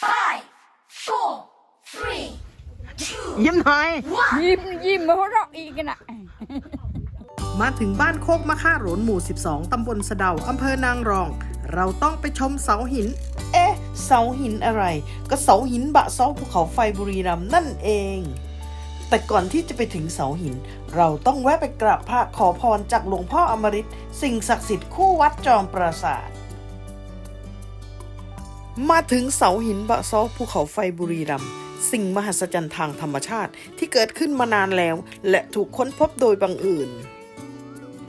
Five, four, three, two, ยิ้มหน่อย ยิ้มยิ้มมาหัวเราะอีกนะมาถึงบ้านโคกมะค่าโหรนหมู่ 12 ตำบลสะเดาอำเภอนางรอง เราต้องไปชมเสาหิน เอ๊ะ เสาหินอะไร ก็เสาหินบะเซาภูเขาไฟบุรีรัมย์นั่นเอง แต่ก่อนที่จะไปถึงเสาหิน เราต้องแวะไปกราบพระขอพรจากหลวงพ่ออมฤตสิ่งศักดิ์สิทธิ์คู่วัดจอมปราสาท มาถึงเสาหินบะซอภูเขาไฟบุรีรัมย์สิ่งมหัศจรรย์ทางธรรมชาติที่เกิดขึ้นมานานแล้ว และถูกค้นพบโดยบังเอิญ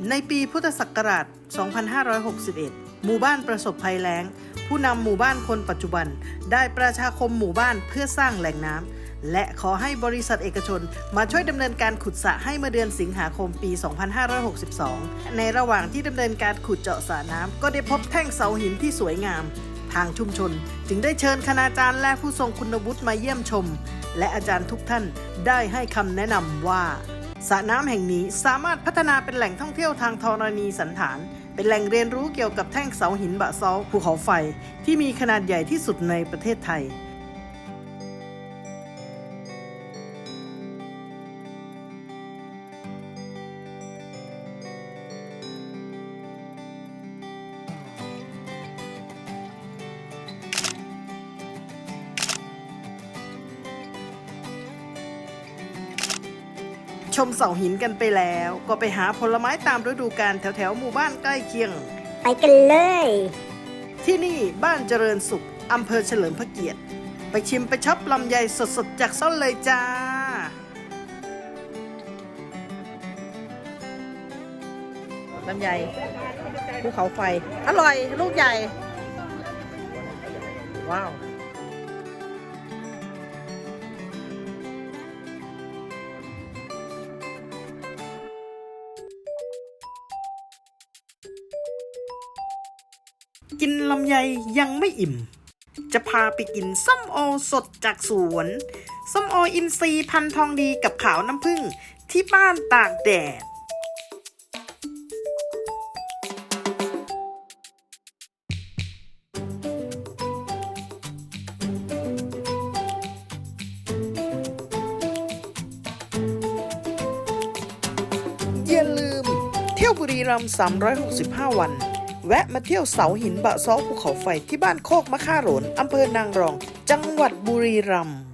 ในปีพุทธศักราช 2561 หมู่บ้านประสบภัยแล้ง ผู้นำหมู่บ้านคนปัจจุบัน ได้ประชาคมหมู่บ้านเพื่อสร้างแหล่งน้ำและขอให้บริษัทเอกชน มาช่วยดำเนินการขุดสระให้เมื่อเดือนสิงหาคมปี 2562 ในระหว่างที่ดำเนินการขุดเจาะสระน้ำก็ได้พบแท่งเสาหินที่สวยงาม ทางชุมชน จึงได้เชิญคณาจารย์และผู้ทรงคุณวุฒิมาเยี่ยมชม และอาจารย์ทุกท่านได้ให้คำแนะนำว่าสระน้ำแห่งนี้สามารถพัฒนาเป็นแหล่งท่องเที่ยวทางธรณีสันฐาน เป็นแหล่งเรียนรู้เกี่ยวกับแท่งเสาหินบะซอลภูเขาไฟ ที่มีขนาดใหญ่ที่สุดในประเทศไทย ชมเสาหินกันไปแล้ว ก็ไปหาผลไม้ตามฤดูกาลแถวๆ หมู่บ้านใกล้เคียง ไปกันเลย ที่นี่บ้านเจริญสุขอำเภอเฉลิมพระเกียรติ ไปชิมไปช็อปลำไยสดๆ จากส้นเลยจ้า ลำไยภูเขาไฟ อร่อย ลูกใหญ่ ว้าว กินลำไยยังไม่อิ่ม จะพาไปกินส้มโอสดจากสวน ส้มโออินทรีพันทองดีกับขาวน้ำผึ้งที่บ้านตากแดด อย่าลืมเที่ยวบุรีรัมย์365 วัน แวะมาเที่ยวเสาหินบะซ้อภูเขาไฟที่บ้านโคกมะค่าโหรนอำเภอนางรอง จังหวัดบุรีรัมย์